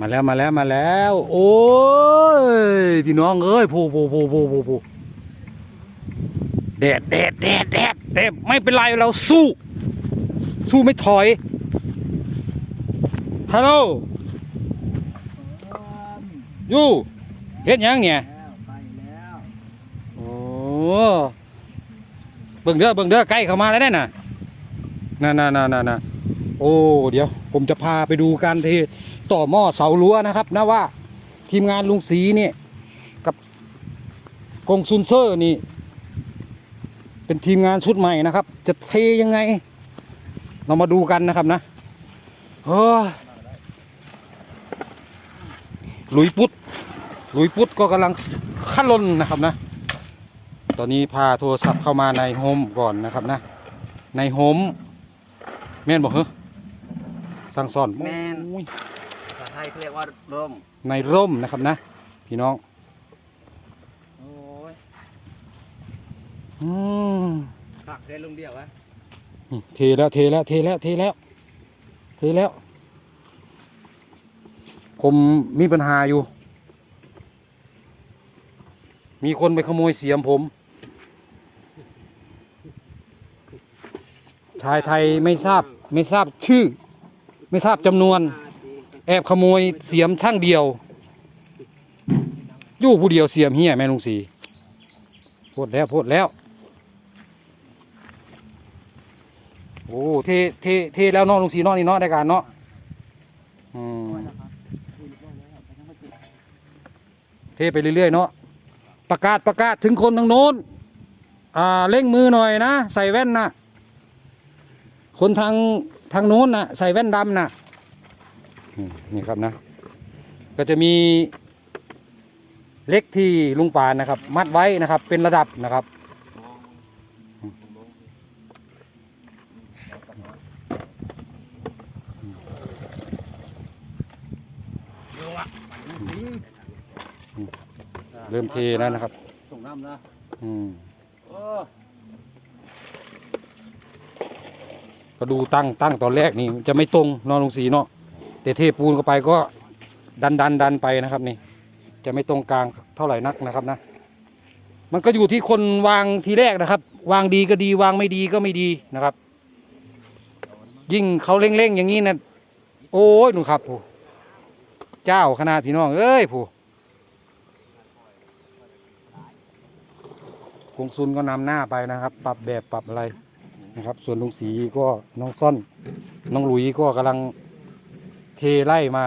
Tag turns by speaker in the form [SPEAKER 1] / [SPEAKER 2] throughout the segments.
[SPEAKER 1] มาแล้วมาแล้วมาแล้ว โอ้ยพี่น้องเอ้ยผู้ผู้ผู้ผู้ผู้ผู้แดดแดดแดดแดดแต่ไม่เป็นไรเราสู้ สู้ไม่ถอยฮัลโหลยูเฮ็ดหยังเนี่ย
[SPEAKER 2] แล้วไปแล้ว
[SPEAKER 1] โอ้เบิ่งเด้อเบิ่งเด้อใกล้เข้ามาแล้วเนี่ยน่ะน่ะน่ะน่ะน่ะน่ะโอ้เดี๋ยว ผมจะพาไปดูการเท ต่อหม้อเสารั้วนะครับนะว่าทีมงานลุงศรีเนี่ยกับกงซุนเซอร์นี่ เป็นทีมงานชุดใหม่นะครับ จะเทยังไง เรามาดูกันนะครับนะเฮ้ยลุยปุ๊ดลุยปุ๊ดก็กำลังขั้นลนนะครับนะ ตอนนี้พาโทรศัพท์เข้ามาในโฮมก่อนนะครับนะ ในโฮมแม่นบอกเหรอสั่งสอน
[SPEAKER 2] แม่น เขาเรียกว่าร่ม
[SPEAKER 1] ในร่มนะครับนะ พี่น้อง
[SPEAKER 2] โอ้ย
[SPEAKER 1] อืม
[SPEAKER 2] ตักได้ลุงเดียววะ
[SPEAKER 1] เทแล้วเทแล้วเทแล้วเทแล้วเทแล้ว ผมมีปัญหาอยู่ มีคนไปขโมยเสียมผม ชายไทยไม่ทราบไม่ทราบชื่อ ไม่ทราบจำนวน แอบขโมยเสียมช่างเดียว อยู่ผู้เดียวเสียมเฮียแม่ลุงสีพูดแล้วพูดแล้ว โอ้เทเทเทแล้วเนาะลุงสีเนาะนี่เนาะได้การเนาะอืมเทไปเรื่อยๆเนาะประกาศประกาศถึงคนทางโน้นอ่าเร่งมือหน่อยนะ ใส่แว่นนะคนทางทางโน้นนะใส่แว่นดำนะ นี่ครับนะ ก็จะมีเล็กที่ลุงปานนะครับ มัดไว้นะครับ เป็นระดับนะครับ เริ่มเทแล้วนะครับ
[SPEAKER 2] ส่งน้ำนะ
[SPEAKER 1] อืมก็ดูตั้งตั้งตอนแรกนี่จะไม่ตรงนอนลงสีเนาะ แต่เทปูนเข้าไปก็ดันดันดันไปนะครับนี่ จะไม่ตรงกลางเท่าไหร่นักนะครับนะ มันก็อยู่ที่คนวางทีแรกนะครับ วางดีก็ดีวางไม่ดีก็ไม่ดีนะครับ ยิ่งเขาเร่งๆอย่างนี้นะโอ้ยหนูครับผู้เจ้าขนาดพี่น้องเอ้ยผู้กงซุนก็นำหน้าไปนะครับ ปรับแบบปรับอะไรนะครับ ส่วนลุงสีก็น้องซ่อน น้องหลุยก็กำลัง ไล่มา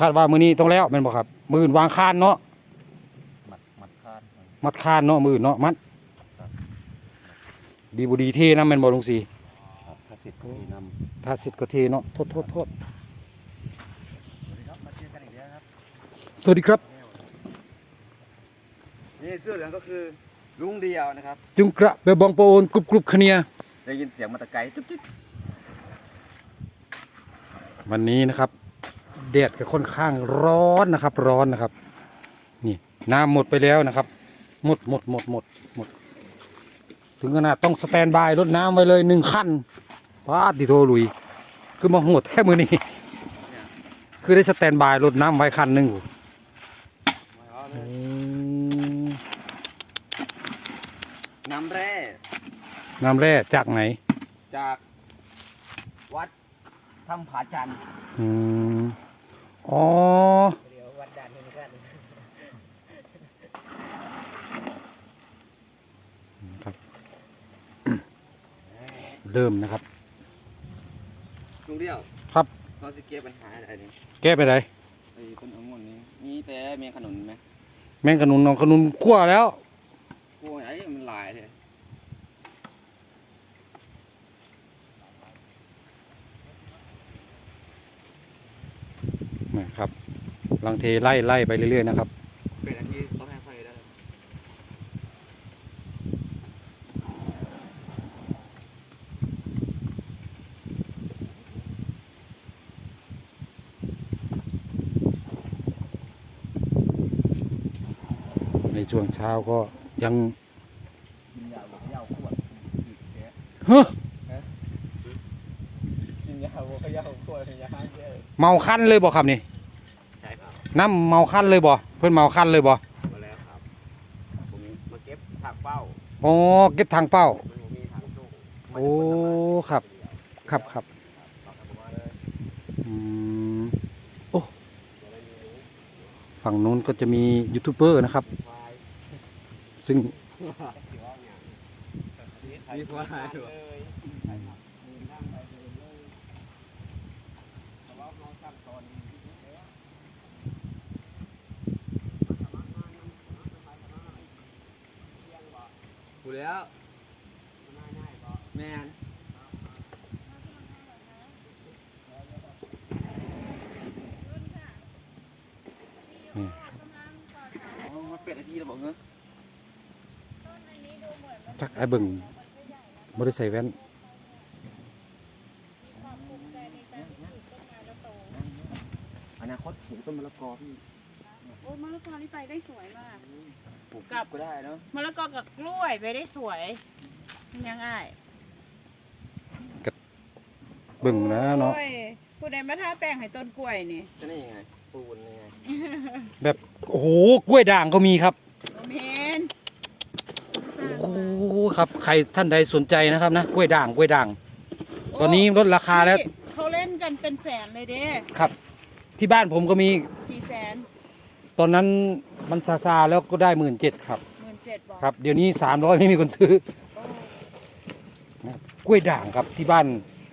[SPEAKER 1] คาดว่ามือนี้ต้องแล้วแม่นบอกครับ มืออื่นวางคานเนาะ
[SPEAKER 2] มัดมัดคาด
[SPEAKER 1] มัดคานเนาะมืออื่นเนาะมัด ดีบุดีเทนะแม่นบอกลุงสี
[SPEAKER 2] ถ้าสิทธิ์มีน
[SPEAKER 1] ถ้าสิทธิ์ก็เทเนาะโทษโทษโทษำ
[SPEAKER 2] ครับมาเจอกันอีกแล้วครับ
[SPEAKER 1] สวัสดีครับ
[SPEAKER 2] นี่เสื้อเหลืองก็คือลุงเดียวนะครับ
[SPEAKER 1] จุงกระเบบองโปโอนกรุบกรุบคะเนีย
[SPEAKER 2] ได้ยินเสียงมาแตะไกลจุ๊บจิ๊บ
[SPEAKER 1] วันนี้นะครับแดดก็ค่อนข้างร้อนนะครับ ร้อนนะครับ นี่น้ำหมดไปแล้วนะครับ หมดหมดหมดหมดหมด ถึงขนาดต้องสแตนบายรถน้ำไว้เลยหนึ่งคันพาดดิโทลุย คือมาโหดแท้มือนี้ คือได้สแตนบายรถน้ำไว้คันหนึ่งอยู่อืม
[SPEAKER 2] น้ำแร่
[SPEAKER 1] น้ำแร่จากไหน
[SPEAKER 2] จากวัดถ้ำผาจันทร์
[SPEAKER 1] อืมอ๋อ
[SPEAKER 2] เดี๋ยววัดด่านนี้กัน
[SPEAKER 1] เริ่มนะครับ
[SPEAKER 2] ลุงเดียว
[SPEAKER 1] ครับ
[SPEAKER 2] เขาสิเก็บปัญหาอะไรนี่
[SPEAKER 1] แก้ไปไหน
[SPEAKER 2] ไอ้ต้นองุ่นนี้มีแต่เมียขนุนไหม
[SPEAKER 1] แมงขนุนน้องขนุนคั่วแล้ว
[SPEAKER 2] กูไอ้มันหลายเลย
[SPEAKER 1] นะครับลังเทไล่ไล่ไปเรื่อยๆนะครับ
[SPEAKER 2] เป็นอันที่เขาให้ไฟได้
[SPEAKER 1] ในช่วงเช้าก็ยัง
[SPEAKER 2] กินยาบอกยาขวดอีกแก
[SPEAKER 1] เฮ้อ
[SPEAKER 2] กินยาบอกยาขวดยาห้าแก้
[SPEAKER 1] เมาคั้นเลยบ่ครับนี่
[SPEAKER 2] ใช่ครับ
[SPEAKER 1] น้ำเมาคั้นเลยบ่เพิ่นเมาคั้นเลยบ่
[SPEAKER 2] มาแล้วครับผมมาเก็บถักเป้า
[SPEAKER 1] โอ้เก็บทางเป้า
[SPEAKER 2] มันบ่มีถังตู้
[SPEAKER 1] โอ้ครับ ครับครับ
[SPEAKER 2] เอากลับมาเลย
[SPEAKER 1] อืมโอ้ฝั่งนู้นก็จะมียูทูบเบอร์นะครับ
[SPEAKER 2] ควาย
[SPEAKER 1] ซึ่ง
[SPEAKER 2] มีควายด้วย กูแล้วแมนมาเป็ดนาทีแล้วบอกเง
[SPEAKER 1] จักไอ้เบิ่งบ่ได้ใส่แว่น
[SPEAKER 2] อนาคตปลูกต้นมะละกอพี่
[SPEAKER 3] โอ้ยมะละกอนี่ไปได้สวยมาก
[SPEAKER 2] ป ลูกกับ ก็ได้เนาะ
[SPEAKER 3] มะละกอกับกล้วยไปได้สวยมันยังไง
[SPEAKER 1] เบิ่งนะเนาะ
[SPEAKER 3] โอ้ยผู้ใดมาทาแป้งให้ต้นกล้วยนี่
[SPEAKER 2] จะนี่ยังไงปูนยังไง
[SPEAKER 1] แบบโอ้โหกล้วยด่างก็มีครับ
[SPEAKER 3] โอเมนสร้าง
[SPEAKER 1] โอ้
[SPEAKER 3] มา
[SPEAKER 1] โหครับใครท่านใดสนใจนะครับนะกล้วยด่างกล้วยด่าง ตอนนี้ลดราคาแล้ว
[SPEAKER 3] นี่เขาเล่นกันเป็นแสนเลยเด้
[SPEAKER 1] ครับ ที่บ้านผมก็มี
[SPEAKER 3] กี่แสน
[SPEAKER 1] ตอนนั้นมันซาซาๆแล้วก็ได้หมื่นเจ็ดครับ
[SPEAKER 3] หมื่นเจ็ดบอก
[SPEAKER 1] ครับ เดี๋ยวนี้สามร้อยไม่มีคนซื้อ
[SPEAKER 3] โอ้
[SPEAKER 1] กล้วยด่างครับที่บ้าน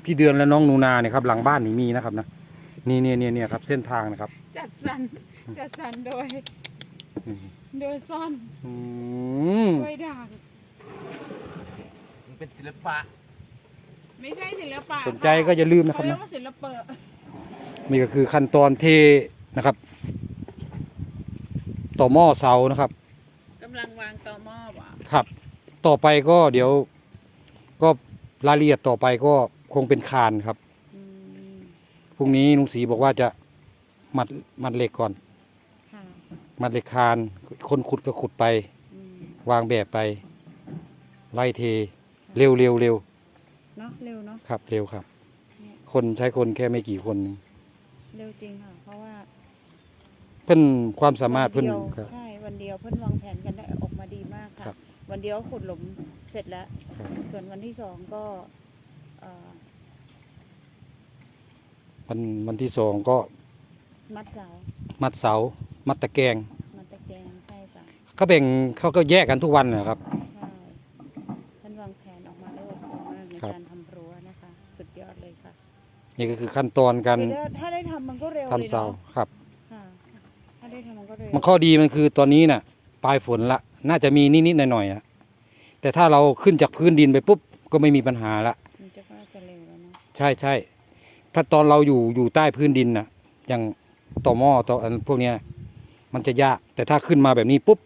[SPEAKER 1] พี่เดือนและน้องหนูนาเนี่ยครับหลังบ้านนี่มีนะครับนะนี่เนี่ยเนี่ยเนี่ยครับ เส้นทางนะครับ
[SPEAKER 3] จัดสรรจัดสรรโดย
[SPEAKER 1] อืม
[SPEAKER 3] โดยซ่อน
[SPEAKER 1] อืม
[SPEAKER 3] กล้วยด่าง
[SPEAKER 2] มันเป็นศิลปะ
[SPEAKER 3] ไม่ใช่ศิลปะ
[SPEAKER 1] สนใจก็อย่าลืมนะค
[SPEAKER 3] เขา
[SPEAKER 1] รับ
[SPEAKER 3] เรีย
[SPEAKER 1] นะ
[SPEAKER 3] กว่าศิลปะ
[SPEAKER 1] นี่ก็คือขั้นตอนเทนะครับ ต่อหม้อเสานะครับ
[SPEAKER 3] กำลังวางตอหม้อว่ะ
[SPEAKER 1] ครับ ต่อไปก็เดี๋ยว ก็รายละเอียดต่อไปก็คงเป็นคานครับ
[SPEAKER 3] อืม
[SPEAKER 1] พรุ่งนี้ลุงศรีบอกว่าจะมัดมัดเหล็กก่อน
[SPEAKER 3] ค่ะ
[SPEAKER 1] มัดเหล็กคานคนขุดก็ขุดไป
[SPEAKER 3] อืม
[SPEAKER 1] วางแบบไป ไล่เท เร็วเร็วเร็ว
[SPEAKER 3] เนาะเร็วเนาะ
[SPEAKER 1] ครับ เร็วครับคนใช้คนแค่ไม่กี่คนเอง
[SPEAKER 3] เร็วจริงค่ะ เพราะว่า
[SPEAKER 1] เพิ่นความสามารถ
[SPEAKER 3] วั
[SPEAKER 1] เพิ่น
[SPEAKER 3] เดียว
[SPEAKER 1] ครับ
[SPEAKER 3] ใช่ วันเดียวเพิ่นวางแผนกันได้ออกมาดีมาก
[SPEAKER 1] ครั
[SPEAKER 3] ค่ะ
[SPEAKER 1] บ
[SPEAKER 3] วันเดียวขุดหลุมเสร็จแล้ว
[SPEAKER 1] ครับ
[SPEAKER 3] ส่วนวันที่สองก็เอ่อ
[SPEAKER 1] วันวันที่สองก็
[SPEAKER 3] มัดเสา
[SPEAKER 1] มัดเสา มัดตะแกรง
[SPEAKER 3] มัดตะแกรงใช่จ้ะ
[SPEAKER 1] เขาแบ่งเขาก็แยกกันทุกวันนะครับ
[SPEAKER 3] ใช่ท่านวางแผนออกมาได้โอเคมากใน
[SPEAKER 1] ครับ
[SPEAKER 3] การทำรั้วนะคะ สุดยอดเลยค่ะ
[SPEAKER 1] นี่ก็คือขั้นตอนการ
[SPEAKER 3] คือถ้าถ้าได้ทำมันก็เร็ว
[SPEAKER 1] ทำ
[SPEAKER 3] เลย
[SPEAKER 1] เสา
[SPEAKER 3] เนาะ
[SPEAKER 1] ครับ
[SPEAKER 3] ค่ะถ้าได้ทำมัน ก็เร็ว
[SPEAKER 1] มันข้อดีมันคือตอนนี้น่ะปลายฝนละ น่าจะมีนิดๆหน่อยๆอะแต่ถ้าเราขึ้นจากพื้นดินไปปุ๊บก็ไม่มีปัญหาละ
[SPEAKER 3] มันจะก็จะเร็วแล้วเนาะ
[SPEAKER 1] ใช่ใช่ถ้าตอนเราอยู่อยู่ใต้พื้นดินน่ะ อย่างต่อหม้อต่ออันพวกเนี้ย มันจะยาก แต่ถ้าขึ้นมาแบบนี้ปุ๊บ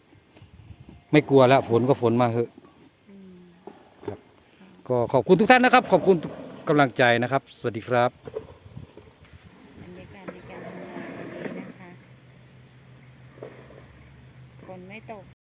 [SPEAKER 1] ไม่กลัวแล้วฝนก็ฝนมาเถอะ
[SPEAKER 3] อืม
[SPEAKER 1] ก็ขอบคุณทุกท่านนะครับ ขอบคุณทุกกำลังใจนะครับ สวัสดีครับ